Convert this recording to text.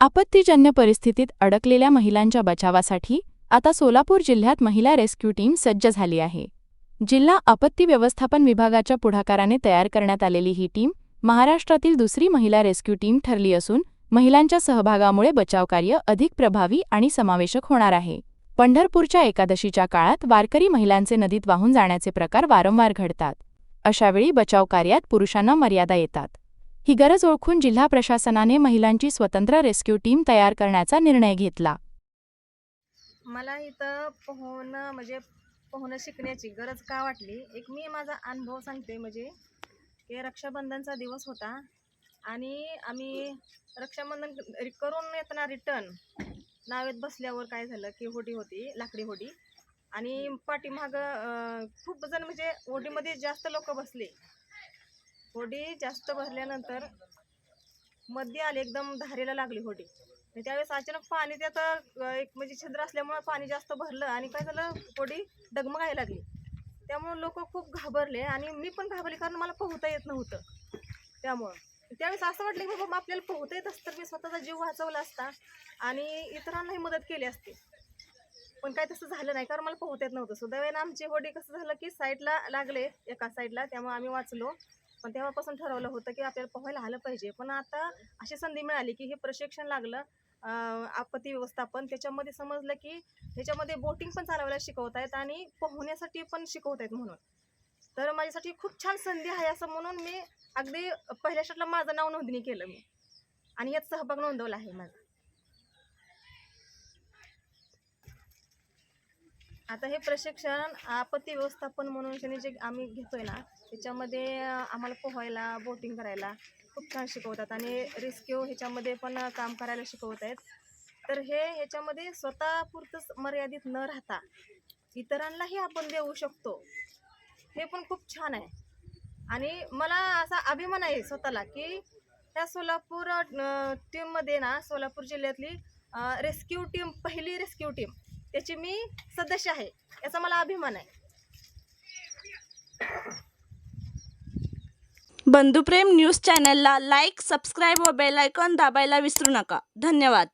आपत्तीजन्य परिस्थितीत अडकलेल्या महिलांच्या बचावासाठी आता सोलापूर जिल्ह्यात महिला रेस्क्यू टीम सज्ज झाली आहे. जिल्हा आपत्ती व्यवस्थापन विभागाच्या पुढाकाराने तयार करण्यात आलेली ही टीम महाराष्ट्रातील दुसरी महिला रेस्क्यू टीम ठरली असून महिलांच्या सहभागामुळे बचावकार्य अधिक प्रभावी आणि समावेशक होणार आहे. पंढरपूरच्या एकादशीच्या काळात वारकरी महिलांचे नदीत वाहून जाण्याचे प्रकार वारंवार घडतात. अशावेळी बचावकार्यात पुरुषांना मर्यादा येतात. ही गरज ओळखून जिल्हा प्रशासनाने महिलांची स्वतंत्र रेस्क्यू टीम तयार करण्याचा निर्णय घेतला. मला इथं पोहणं म्हणजे पोहणं शिकण्याची गरज का वाटली? एक मी माझा अनुभव सांगते म्हणजे की रक्षाबंधनचा दिवस होता आणि आम्ही रक्षाबंधन करून येताना रिटर्न नावेत बसल्यावर काय झालं की होडी होती लाकडी होडी. आणि पाठीमागं खूप जण म्हणजे होडीमध्ये जास्त लोक बसले. होडी जास्त भरल्यानंतरमध्ये आले एकदम धारेला लागली होडी. त्यावेळेस अचानक पाणी त्यात एक म्हणजे छिद्र असल्यामुळं पाणी जास्त भरलं आणि काय झालं होडी डगमगायला लागली. त्यामुळं लोक खूप घाबरले आणि मी पण घाबरले कारण मला पोहता येत नव्हतं. त्यामुळं. त्यावेळेस असं वाटलं की बाबा आपल्याला पोहता येत असतं तर मी स्वतःचा जीव वाचवला असता आणि इतरांनाही मदत केली असती. पण काय तसं झालं नाही कारण मला पोहता येत नव्हतं. सुदैवाने आमची होडी कसं झालं की साईडला लागले एका साईडला त्यामुळे आम्ही वाचलो. पण तेव्हापासून ठरवलं होतं की आपल्याला पोहायला आलं पाहिजे. पण आता अशी संधी मिळाली की हे प्रशिक्षण लागलं आपत्ती व्यवस्थापन. त्याच्यामध्ये समजलं की त्याच्यामध्ये बोटिंग पण चालवायला शिकवत आहेत आणि पोहण्यासाठी पण शिकवत आहेत म्हणून. तर माझ्यासाठी खूप छान संधी आहे असं म्हणून मी अगदी पहिल्या शटला माझं नाव नोंदणी केलं मी. आणि यात सहभाग नोंदवला आहे माझा. आता हे प्रशिक्षण आपत्ती व्यवस्थापन म्हणून जे आम्ही घेतोय ना त्याच्यामध्ये आम्हाला पोहायला बोटिंग करायला खूप छान शिकवतात आणि रेस्क्यू ह्याच्यामध्ये पण काम करायला शिकवत आहेत. तर हे ह्याच्यामध्ये स्वतःपुरतंच मर्यादित न राहता इतरांनाही आपण देऊ शकतो. हे पण खूप छान आहे. आणि मला असा अभिमान आहे स्वतःला की त्या सोलापूर टीममध्ये ना सोलापूर जिल्ह्यातली रेस्क्यू टीम पहिली रेस्क्यू टीम त्याची मी सदस्य आहे. याचा मला अभिमान आहे. बंधुप्रेम न्यूज चॅनलला लाईक सबस्क्राईब व बेल आयकॉन दाबायला विसरू नका. धन्यवाद.